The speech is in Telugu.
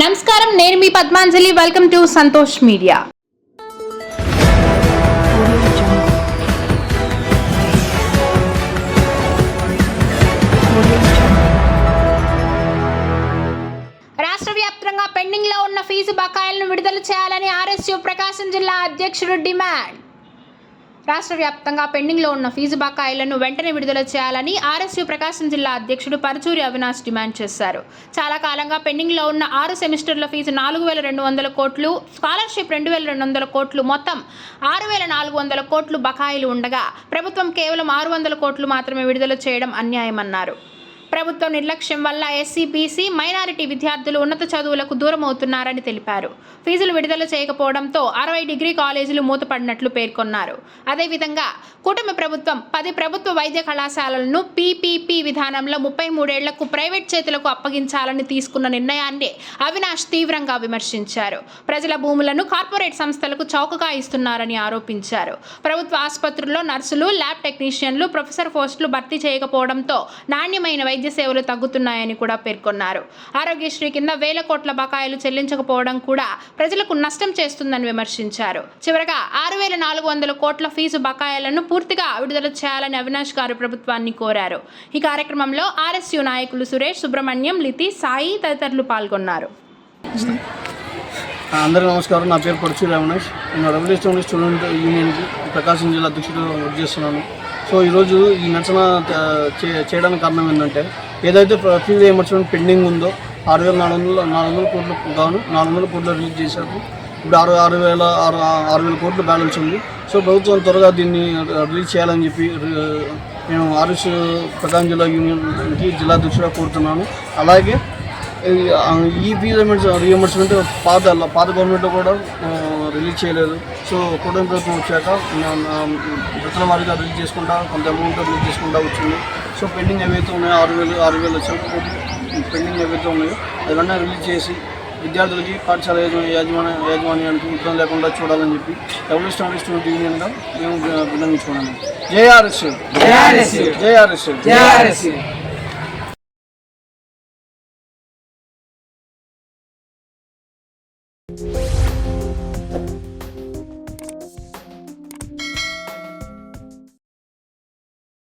నమస్కారం నేను మీ Padmanjali. Welcome to Santosh media. రాష్ట్ర వ్యాప్తంగా పెండింగ్లో ఉన్న ఫీజు బకాయిలను విడుదల చేయాలని ఆర్ఎస్యు ప్రకాశం జిల్లా అధ్యక్షుడు డిమాండ్. రాష్ట్ర వ్యాప్తంగా పెండింగ్లో ఉన్న ఫీజు బకాయిలను వెంటనే విడుదల చేయాలని ఆర్ఎస్యు ప్రకాశం జిల్లా అధ్యక్షుడు పరచూరి అవినాష్ డిమాండ్ చేశారు. చాలా కాలంగా పెండింగ్లో ఉన్న ఆరు సెమిస్టర్ల ఫీజు నాలుగు వేల రెండు వందల కోట్లు స్కాలర్షిప్ రెండు వేల రెండు వందల కోట్లు మొత్తం ఆరు వేల నాలుగు వందల కోట్లు బకాయిలు ఉండగా ప్రభుత్వం కేవలం ఆరు వందల కోట్లు మాత్రమే విడుదల చేయడం అన్యాయమన్నారు. ప్రభుత్వ నిర్లక్ష్యం వల్ల ఎస్సీ బీసీ మైనారిటీ విద్యార్థులు ఉన్నత చదువులకు దూరం అవుతున్నారని తెలిపారు. ఫీజులు విడుదల చేయకపోవడంతో అరవై డిగ్రీ కాలేజీలు మూతపడినట్లు పేర్కొన్నారు. అదేవిధంగా కూటమి ప్రభుత్వం పది ప్రభుత్వ వైద్య కళాశాలలను పీపీపీ విధానంలో ముప్పై మూడేళ్ళకు ప్రైవేట్ చేతులకు అప్పగించాలని తీసుకున్న నిర్ణయాన్ని అవినాష్ తీవ్రంగా విమర్శించారు. ప్రజల భూములను కార్పొరేట్ సంస్థలకు చౌకగా ఇస్తున్నారని ఆరోపించారు. ప్రభుత్వ ఆసుపత్రుల్లో నర్సులు ల్యాబ్ టెక్నీషియన్లు ప్రొఫెసర్ పోస్టులు భర్తీ చేయకపోవడంతో నాణ్యమైన వైద్య సేవలు తగ్గుతున్నాయని కూడా పేర్కొన్నారు. ఆరోగ్యశ్రీ కింద వేల కోట్ల బకాయిలు చెల్లించకపోవడం కూడా ప్రజలకు నష్టం చేస్తుందని విమర్శించారు. చివరగా ఆరు వేల నాలుగు వందల కోట్ల ఫీజు బకాయిలను పూర్తిగా విడుదల చేయాలని అవినాష్ గారు ప్రభుత్వాన్ని కోరారు. ఈ కార్యక్రమంలో ఆర్ఎస్యు నాయకులు సురేష్ సుబ్రహ్మణ్యం లితి సాయి తదితరులు పాల్గొన్నారు. అందరూ నమస్కారం. నా పేరు పడుచు అవినాష్. నేను రెవల్యూషనరీ స్టూడెంట్ యూనియన్కి ప్రకాశం జిల్లా అధ్యక్షుడు వర్క్ చేస్తున్నాను. సో ఈరోజు ఈ నిరసన చే- చేయడానికి కారణం ఏంటంటే ఏదైతే ఫీజు రియంబర్స్మెంట్ పెండింగ్ ఉందో ఆరు వేల నాలుగు వందల నాలుగు వందల కోట్లు గాను నాలుగు వందల కోట్లు రిలీజ్ చేశారు. ఇప్పుడు ఆరు ఆరు వేల ఆరు ఆరు వేల కోట్లు బ్యాలెన్స్ ఉంది. సో ప్రభుత్వం త్వరగా దీన్ని రిలీజ్ చేయాలని చెప్పి నేను ఆర్ఎస్ ప్రకాశం జిల్లా యూనియన్కి జిల్లా అధ్యక్షుడిగా కోరుతున్నాను. అలాగే ఈ ఫీజు రియంబర్స్మెంట్ పాత పాత గవర్నమెంట్లో కూడా రిలీజ్ చేయలేదు. సో కూటమి ప్రభుత్వం వచ్చాక విత్తన వారిగా రిలీజ్ చేసుకుంటా కొంత అమౌంట్ రిలీజ్ చేసుకుంటా వచ్చింది. సో పెండింగ్ ఏవైతే ఉన్నాయో ఆరు వేలు ఆరు వేల కోట్లు పెండింగ్ ఏవైతే ఉన్నాయో అవన్నీ రిలీజ్ చేసి విద్యార్థులకి పాఠశాల యాజమా యాజమాన్య యాజమాన్యానికి ఇబ్బంది లేకుండా చూడాలని చెప్పి స్టడీ స్టూడెంట్ యూనియన్గా మేము విన్నవించుకున్నాము. JRS JRS JRS